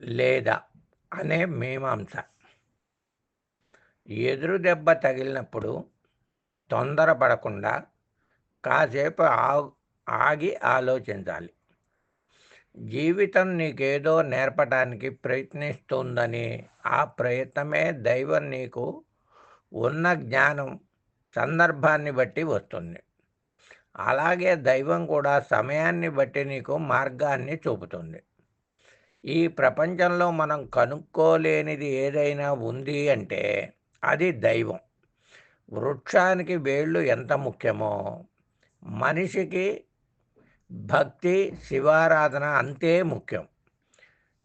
లేదా అనే మీమాంస. ఎదురు దెబ్బ తగిలినప్పుడు తొందరపడకుండా కాసేపు ఆగి ఆలోచించాలి. జీవితం నీకేదో నేర్పడానికి ప్రయత్నిస్తుందని ఆ ప్రయత్నమే దైవం నీకు ఉన్న జ్ఞానం సందర్భాన్ని బట్టి వస్తుంది. అలాగే దైవం కూడా సమయాన్ని బట్టి నీకు మార్గాన్ని చూపుతుంది. ఈ ప్రపంచంలో మనం కనుక్కోలేనిది ఏదైనా ఉంది అంటే అది దైవం. వృక్షానికి వేళ్ళు ఎంత ముఖ్యమో? మనిషికి భక్తి శివారాధన అంతే ముఖ్యం.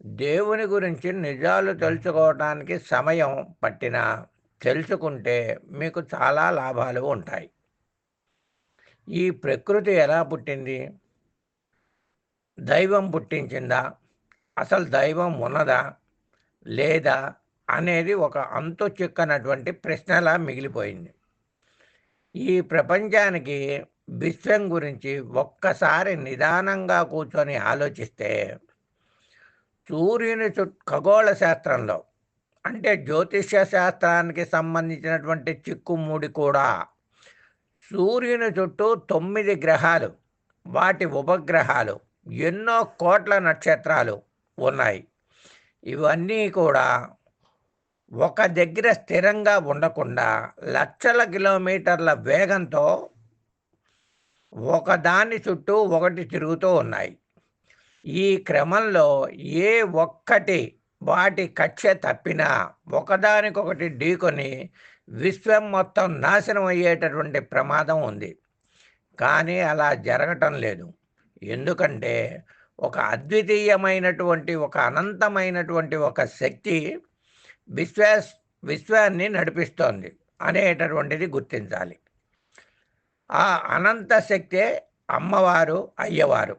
దేవుని గురించి నిజాలు తెలుసుకోవటానికి సమయం పట్టినా తెలుసుకుంటే మీకు చాలా లాభాలు ఉంటాయి. ఈ ప్రకృతి ఎలా పుట్టింది? దైవం పుట్టించిందా? అసలు దైవం ఉన్నదా లేదా అనేది ఒక అంతు చిక్కనటువంటి ప్రశ్నలా మిగిలిపోయింది. ఈ ప్రపంచానికి విశ్వం గురించి ఒక్కసారి నిదానంగా కూర్చొని ఆలోచిస్తే సూర్యుని చు ఖగోళ శాస్త్రంలో అంటే జ్యోతిష్య శాస్త్రానికి సంబంధించినటువంటి చిక్కుముడి కూడా సూర్యుని చుట్టూ తొమ్మిది గ్రహాలు వాటి ఉపగ్రహాలు ఎన్నో కోట్ల నక్షత్రాలు ఉన్నాయి. ఇవన్నీ కూడా ఒక దగ్గర స్థిరంగా ఉండకుండా లక్షల కిలోమీటర్ల వేగంతో ఒకదాని చుట్టూ ఒకటి తిరుగుతూ ఉన్నాయి. ఈ క్రమంలో ఏ ఒక్కటి వాటి కక్ష తప్పినా ఒకదానికొకటి ఢీకొని విశ్వం మొత్తం నాశనం అయ్యేటటువంటి ప్రమాదం ఉంది. కానీ అలా జరగటం లేదు. ఎందుకంటే ఒక అద్వితీయమైనటువంటి ఒక అనంతమైనటువంటి ఒక శక్తి విశ్వాస్ విశ్వాన్ని నడిపిస్తోంది అనేటటువంటిది గుర్తించాలి. ఆ అనంత శక్తే అమ్మవారు అయ్యవారు.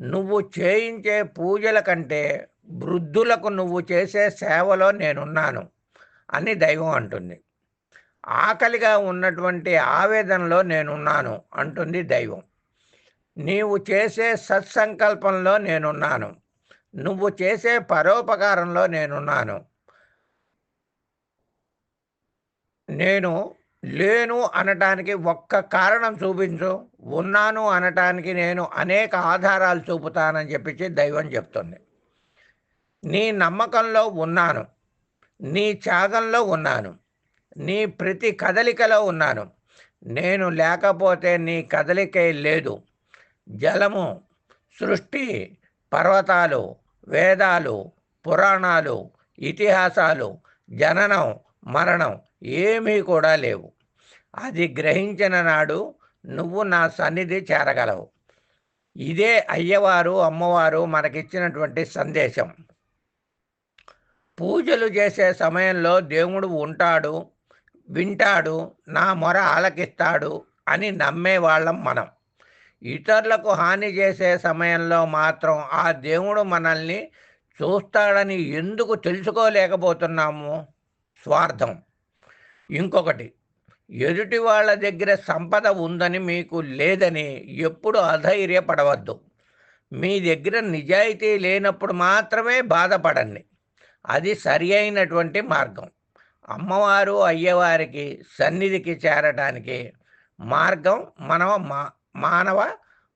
నువ్వు చేయించే పూజల కంటే వృద్ధులకు నువ్వు చేసే సేవలో నేనున్నాను అని దైవం అంటుంది. ఆకలిగా ఉన్నటువంటి ఆవేదనలో నేనున్నాను అంటుంది దైవం. నీవు చేసే సత్సంకల్పంలో నేనున్నాను. నువ్వు చేసే పరోపకారంలో నేనున్నాను. నేను లేను అనటానికి ఒక్క కారణం చూపించు. ఉన్నాను అనటానికి నేను అనేక ఆధారాలు చూపుతానని చెప్పించి దైవం చెప్తుంది. నీ నమ్మకంలో ఉన్నాను. నీ త్యాగంలో ఉన్నాను. నీ ప్రతి కదలికలో ఉన్నాను. నేను లేకపోతే నీ కదలికే లేదు. జలము సృష్టి పర్వతాలు వేదాలు పురాణాలు ఇతిహాసాలు జననం మరణం ఏమీ కూడా లేవు. అది గ్రహించిన నాడు నువ్వు నా సన్నిధి చేరగలవు. ఇదే అయ్యవారు అమ్మవారు మనకిచ్చినటువంటి సందేశం. పూజలు చేసే సమయంలో దేవుడు ఉంటాడు వింటాడు నా మొర ఆలకిస్తాడు అని నమ్మేవాళ్ళం మనం. ఇతరులకు హాని చేసే సమయంలో మాత్రం ఆ దేవుడు మనల్ని చూస్తాడని ఎందుకు తెలుసుకోలేకపోతున్నాము? స్వార్థం. ఇంకొకటి ఎదుటి వాళ్ళ దగ్గర సంపద ఉందని మీకు లేదని ఎప్పుడు అధైర్యపడవద్దు. మీ దగ్గర నిజాయితీ లేనప్పుడు మాత్రమే బాధపడండి. అది సరి అయినటువంటి మార్గం. అమ్మవారు అయ్యవారికి సన్నిధికి చేరటానికి మార్గం మనం మా మానవ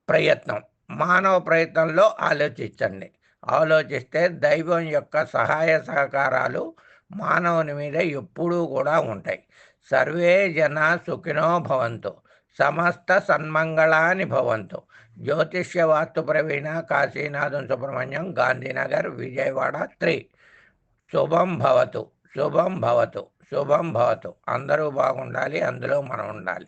ప్రయత్నం. మానవ ప్రయత్నంలో ఆలోచించండి. ఆలోచిస్తే దైవం యొక్క సహాయ సహకారాలు మానవుని మీద ఎప్పుడూ కూడా ఉంటాయి. సర్వే జన సుఖినో భవంతు. సమస్త సన్మంగళాని భవంతు. జ్యోతిష్య వాస్తు ప్రవీణ కాశీనాథం సుబ్రహ్మణ్యం గాంధీనగర్ విజయవాడ త్రీ. శుభం భవతు. శుభం భవతు. శుభం భవతు. అందరూ బాగుండాలి. అందులో మనం ఉండాలి.